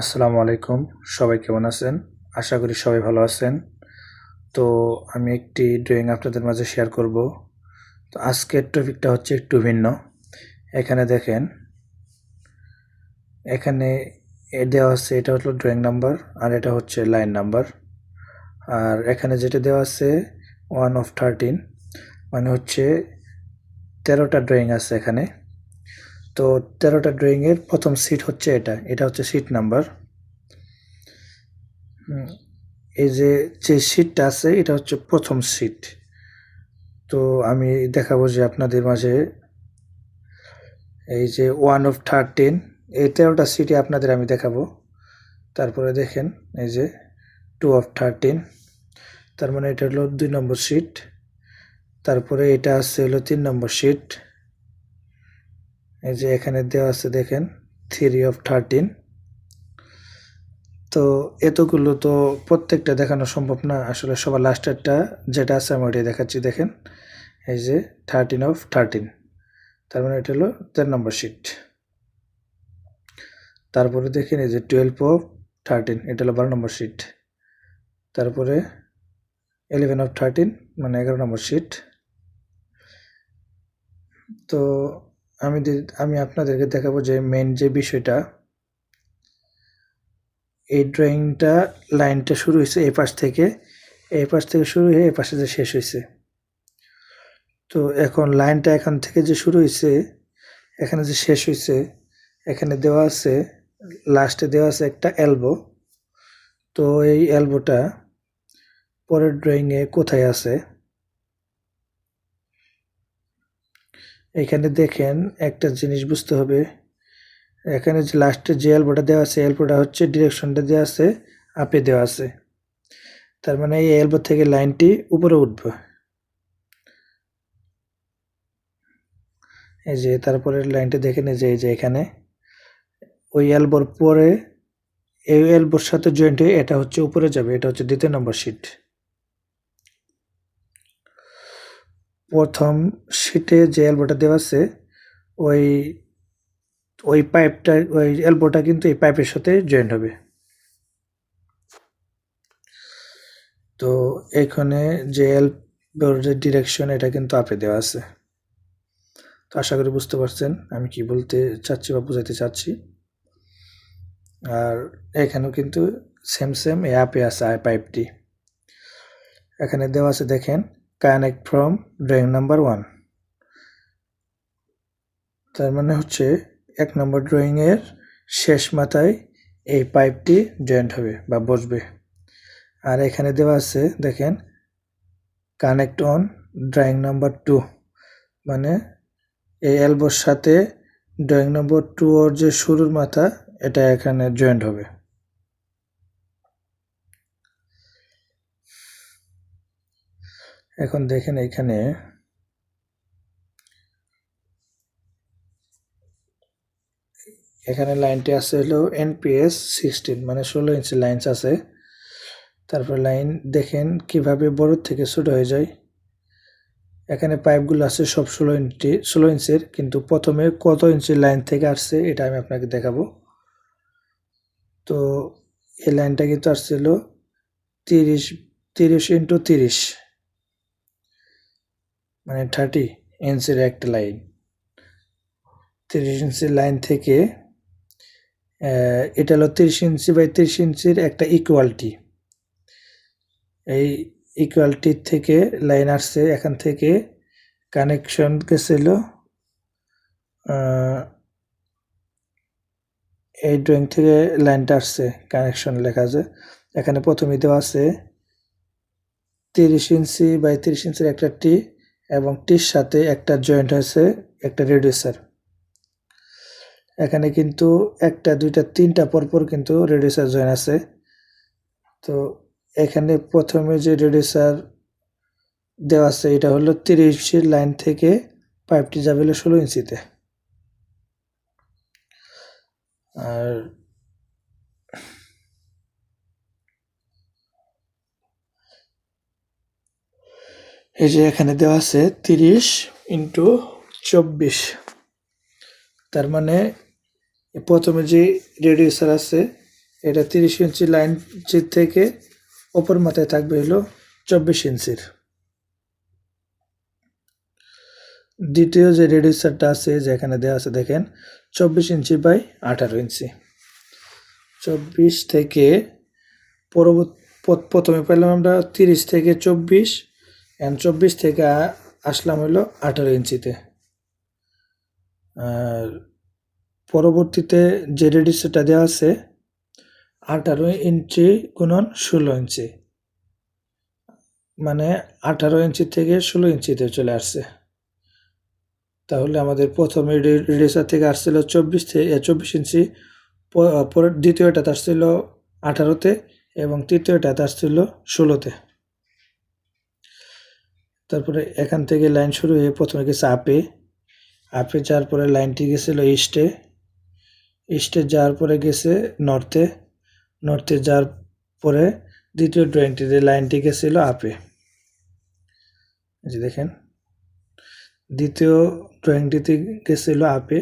আসসালামু আলাইকুম। সবাই কেমন আছেন? আশা করি সবাই ভালো আছেন। তো আমি একটি ড্রয়িং আপনাদের মাঝে শেয়ার করব। তো আজকের টপিকটা হচ্ছে একটু ভিন্ন। এখানে দেখেন, এখানে এ দেওয়া আছে, এটা হলো ড্রয়িং নাম্বার আর এটা হচ্ছে লাইন নাম্বার আর এখানে যেটা দেওয়া আছে ওয়ান অফ থার্টিন মানে হচ্ছে তেরোটা ড্রয়িং আছে এখানে। তো তেরোটা ড্রয়িংয়ের প্রথম সিট হচ্ছে এটা। এটা হচ্ছে সিট নাম্বার এই যে যে সিটটা আছে, এটা হচ্ছে প্রথম সিট তো আমি দেখাবো যে আপনাদের মাঝে এই যে ওয়ান অফ থার্টিন এই তেরোটা সিটে আপনাদের আমি দেখাবো। তারপরে দেখেন, এই যে টু অফ থার্টিন তার মানে এটা হলো দুই নম্বর সিট তারপরে এটা আছে হলো তিন নম্বর সিট এই যে এখানে দেওয়া আছে দেখেন থ্রি অফ থার্টিন। তো এতগুলো তো প্রত্যেকটা দেখানো সম্ভব না, আসলে সবার লাস্টেরটা যেটা আছে আমি ওটাই দেখাচ্ছি, দেখেন। এই যে থার্টিন অফ থার্টিন তার মানে এটা হলো তেরো নম্বর শিট তারপরে দেখেন এই যে টুয়েলভ অফ থার্টিন এটা হলো বারো নম্বর শিট তারপরে ইলেভেন অফ থার্টিন মানে এগারো নম্বর শিট তো আমি আমি আপনাদেরকে দেখাবো যে মেন যে বিষয়টা, এই ড্রয়িংটা লাইনটা শুরু হয়েছে এই পাশ থেকে, এই পাশ থেকে শুরু হয়ে এই পাশে যে শেষ হয়েছে। তো এখন লাইনটা এখান থেকে যে শুরু হয়েছে, এখানে যে শেষ হয়েছে, এখানে দেওয়া আছে লাস্টে দেওয়া আছে একটা অ্যালবো তো এই অ্যালবোটা পরের ড্রয়িংয়ে কোথায় আছে? এখানে দেখেন একটা জিনিস বুঝতে হবে। এখানে যে লাস্টে যে এলবোটা দেওয়া আছে এলবোটা হচ্ছে ডিরেকশনটা দেওয়া আছে আপে দেওয়া আছে। তার মানে এই এলবো থেকে লাইনটি উপরে উঠবে। এই যে তারপরে লাইনটা দেখে নিয়ে যে, এই যে এখানে। ওই এলবোর পরে, এই এলবোর সাথে জয়েন্ট হয়ে এটা হচ্ছে উপরে যাবে, এটা হচ্ছে দ্বিতীয় নম্বর শিট প্রথম শিটে যে এলবোটা দেওয়া আছে, ওই ওই পাইপটা ওই এলবোটা কিন্তু এই পাইপের সাথে জয়েন্ট হবে। তো এখানে যে এলবোর যে ডিরেকশন এটা কিন্তু আপে দেওয়া আছে। তো আশা করি বুঝতে পারছেন, আমি কি বলতে চাচ্ছি বা বোঝাতে চাচ্ছি। আর এখানেও কিন্তু সেম সেম এ আপে আছে আই পাইপটি এখানে দেওয়া আছে, দেখেন connect from drawing number one তার মানে হচ্ছে এক নম্বর ড্রয়িংয়ের শেষ মাথায় এই পাইপটি জয়েন্ট হবে বা বসবে। আর এখানে দেওয়া আছে, দেখেন connect on drawing number two মানে এই এলবোর সাথে ড্রয়িং নম্বর টু ওর যে শুরুর মাথা, এটা এখানে জয়েন্ট হবে। এখন দেখেন এখানে এখানে লাইনটি আছে হলো এনপিএস সিক্সটিন মানে ষোলো ইঞ্চি লাইনস আছে। তারপর লাইন দেখেন কীভাবে বড় থেকে ছোট হয়ে যায়। এখানে পাইপগুলো আছে সব ষোলো ইঞ্চি, ষোলো ইঞ্চির, কিন্তু প্রথমে কত ইঞ্চি লাইন থেকে আসছে এটা আমি আপনাকে দেখাবো। তো এই লাইনটা কিন্তু আসছিল তিরিশ তিরিশ ইন্টু তিরিশ। মানে থার্টি ইঞ্চির একটা লাইন তিরিশ ইঞ্চির লাইন থেকে এটা হলো তিরিশ ইঞ্চি বাই তিরিশ ইঞ্চির একটা ইকুয়ালিটি এই ইকুয়ালিটির থেকে লাইন আসছে, এখান থেকে কানেকশন গেছিল এই ড্রয়িং থেকে লাইনটা আসছে কানেকশন লেখা আছে। এখানে প্রথমে দেওয়া আছে, তিরিশ ইঞ্চি বাই তিরিশ ইঞ্চির একটা টি এবং টির সাথে একটা জয়েন্ট হয়েছে, একটা রেডিউসার এখানে কিন্তু একটা, দুইটা, তিনটা পরপর কিন্তু রেডিউসার জয়েন আছে। তো এখানে প্রথমে যে রেডিউসার দেওয়া আছে, এটা হলো তিরিশ লাইন থেকে পাইপটি যাবে হলো ষোলো ইঞ্চিতে। আর এই যে এখানে দেওয়া আছে তিরিশ ইন্টু চব্বিশ। তার মানে প্রথমে যে রেডিউসার আছে, এটা তিরিশ ইঞ্চি লাইন থেকে ওপর মাথায় থাকবে হলো চব্বিশ ইঞ্চির। দ্বিতীয় যে রেডিউসারটা আছে যেখানে দেওয়া আছে, দেখেন চব্বিশ ইঞ্চি বাই আঠারো ইঞ্চি। চব্বিশ থেকে পরবর্তী প্রথমে পেলাম আমরা তিরিশ থেকে চব্বিশ অ্যান্ড চব্বিশ থেকে আসলাম হলো আঠারো ইঞ্চিতে। আর পরবর্তীতে যে রেডিউসারটা দেওয়া আছে, আঠারো ইঞ্চি গুণন ষোলো ইঞ্চি। মানে আঠারো ইঞ্চি থেকে ষোলো ইঞ্চিতে চলে আসছে। তাহলে আমাদের প্রথম রেডিউসার থেকে আসছিল চব্বিশ থেকে চব্বিশ ইঞ্চি। দ্বিতীয়টাতে আসছিল আঠারোতে এবং তৃতীয়টাতে আসছিল ষোলোতে। তারপরে এখান থেকে লাইন শুরু হয়ে প্রথমে গেছে আপে। আপে যাওয়ার পরে লাইনটি গেছিল ইস্টে ইস্টে যাওয়ার পরে গেছে নর্থে নর্থে যাওয়ার পরে দ্বিতীয় ড্রয়িংটিতে লাইনটি গেছিল আপে। যে দেখেন। দ্বিতীয় ড্রয়িংটিতে গেছিল আপে।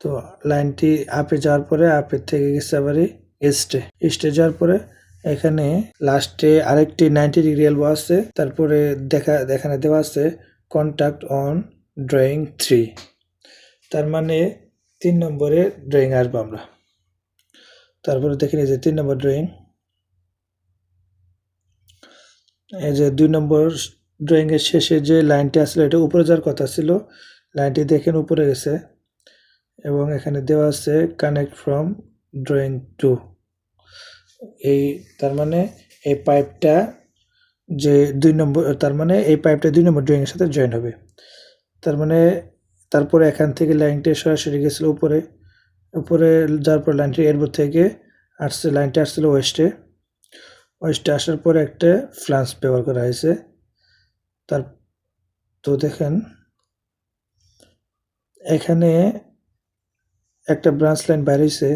তো লাইনটি আপে যাওয়ার পরে আপের থেকে গেছে আবার ইস্টে ইস্টে যাওয়ার পরে এখানে লাস্টে আরেকটি নাইনটি ডিগ্রি এলবো আছে, তারপরে দেখা এখানে দেওয়া আছে কন্ট্যাক্ট অন ড্রয়িং থ্রি তার মানে তিন নম্বরে ড্রয়িং আসব আমরা। তারপরে দেখে নিই যে তিন নম্বর ড্রয়িং এই যে দুই নম্বর ড্রয়িংয়ের শেষে যে লাইনটি আসলে, এটা উপরে যাওয়ার কথা ছিল। লাইনটি দেখেন উপরে গেছে। এবং এখানে দেওয়া আছে কানেক্ট ফ্রম ড্রয়িং টু এই, তার মানে এই পাইপটা যে দুই নম্বর, তার মানে এই পাইপটা দুই নম্বর ড্রয়িংয়ের সাথে জয়েন হবে। তার মানে তারপরে এখান থেকে লাইনটি সরাসরি গেছিল উপরে। উপরে যাওয়ার পর লাইনটি এরপর থেকে আসছে লাইনটা আসছিল ওয়েস্টে ওয়েস্টে আসার পরে একটা ফ্লান্স ব্যবহার করা হয়েছে। তার, তো দেখেন, এখানে একটা ব্রাঞ্চ লাইন বেরিয়েছে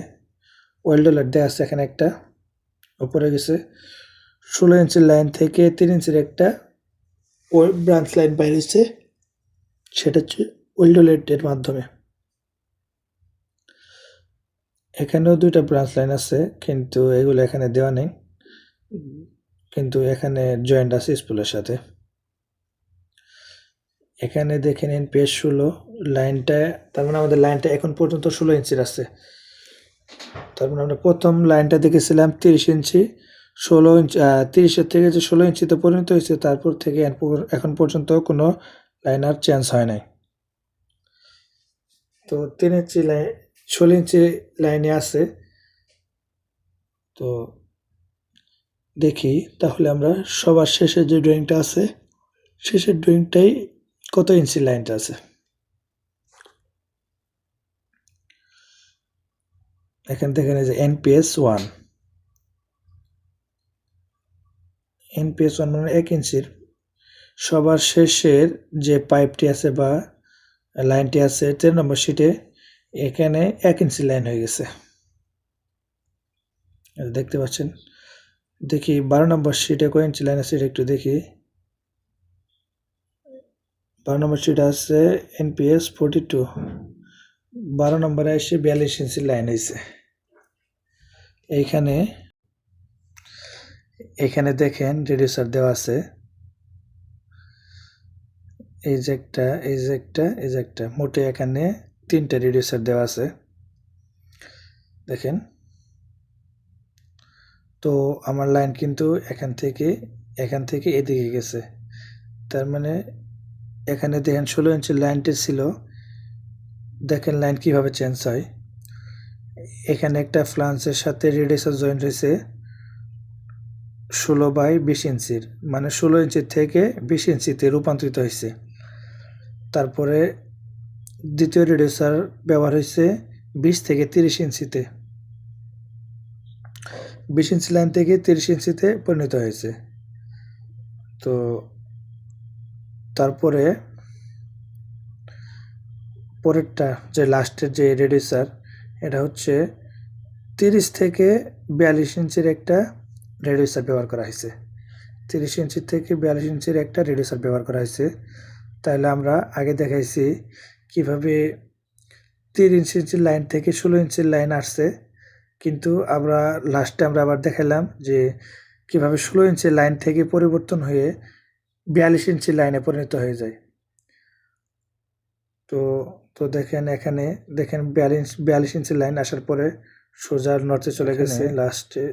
ওয়েল্ডোলার দেওয়া আছে এখানে একটা। উপরে গেছে। ষোলো ইঞ্চির লাইন থেকে তিন ইঞ্চির একটা ব্রাঞ্চ লাইন বাইরেছে। সেটা হচ্ছে ওয়েল্ডোলেটের মাধ্যমে। এখানেও দুইটা ব্রাঞ্চ লাইন আছে, কিন্তু এগুলো এখানে দেওয়া নেই। কিন্তু এখানে জয়েন্ট আছে স্পুলের সাথে। এখানে দেখে নিন পেজ ষোলো। লাইনটা তার মানে আমাদের লাইনটা এখন পর্যন্ত ষোলো ইঞ্চির আছে। তার মানে আমরা প্রথম লাইনটা দেখেছিলাম তিরিশ ইঞ্চি, ষোলো ইঞ্চি তিরিশের থেকে যে ষোলো ইঞ্চিতে পরিণত হয়েছে, তারপর থেকে এখন পর্যন্ত কোনো লাইন আর চেঞ্জ হয় নাই। তো তিন ইঞ্চি লাইন ষোলো ইঞ্চি লাইনে আছে। তো দেখি, তাহলে আমরা সবার শেষে যে ড্রয়িংটা আছে, শেষের ড্রয়িংটাই কত ইঞ্চি লাইনটা আছে? এখান থেকে যে এনপিএস ওয়ান এনপিএস ওয়ান মানে এক ইঞ্চির। সবার শেষের যে পাইপটি আছে বা লাইনটি আছে, তেরো নম্বর শিটে এখানে এক ইঞ্চি লাইন হয়ে গেছে। দেখতে পাচ্ছেন? দেখি, বারো নম্বর শিটে কয় ইঞ্চি লাইন আছে এটা একটু দেখি। বারো নম্বর শিট আছে এনপিএস ফোরটি টু বারো নম্বরে এসে বিয়াল্লিশ ইঞ্চি লাইন হয়েছে এইখানে এখানে দেখেন রেডিউসার দেওয়া আছে। এই যে একটা, এই যে একটা, এই যে একটা। মোটে এখানে তিনটা রেডিউসার দেওয়া আছে। দেখেন। তো আমার লাইন কিন্তু এখান থেকে এখান থেকে এদিকে গেছে। তার মানে এখানে দেখেন ষোলো ইঞ্চি লাইনটি ছিল। দেখেন লাইন কীভাবে চেঞ্জ হয়। এখানে একটা ফ্লান্সের সাথে রেডিউসার জয়েন্ট হয়েছে ষোলো বাই বিশ ইঞ্চির মানে ষোলো ইঞ্চি থেকে বিশ ইঞ্চিতে রূপান্তরিত হয়েছে। তারপরে দ্বিতীয় রেডিউসার ব্যবহার হয়েছে বিশ থেকে তিরিশ ইঞ্চিতে। বিশ ইঞ্চি লাইন থেকে তিরিশ ইঞ্চিতে পরিণত হয়েছে। তো তারপরে পরেরটা, যে লাস্টের যে রেডিউসার, এটা হচ্ছে তিরিশ থেকে বিয়াল্লিশ ইঞ্চির একটা রেডিউসার ব্যবহার করা হয়েছে। তিরিশ ইঞ্চি থেকে বিয়াল্লিশ ইঞ্চির একটা রেডিউসার ব্যবহার করা হয়েছে। তাহলে আমরা আগে দেখাইছি কীভাবে তিরিশ ইঞ্চির লাইন থেকে ষোলো ইঞ্চির লাইন আসছে। কিন্তু আমরা লাস্টে আমরা আবার দেখালাম যে কীভাবে ষোলো ইঞ্চি লাইন থেকে পরিবর্তন হয়ে বিয়াল্লিশ ইঞ্চি লাইনে পরিণত হয়ে যায়। তো তো দেখেন এখানে দেখেন বিয়াল্লিশ বিয়াল্লিশ ইঞ্চি লাইন আসার পরে সোজা নর্থে চলে গেছে লাস্টে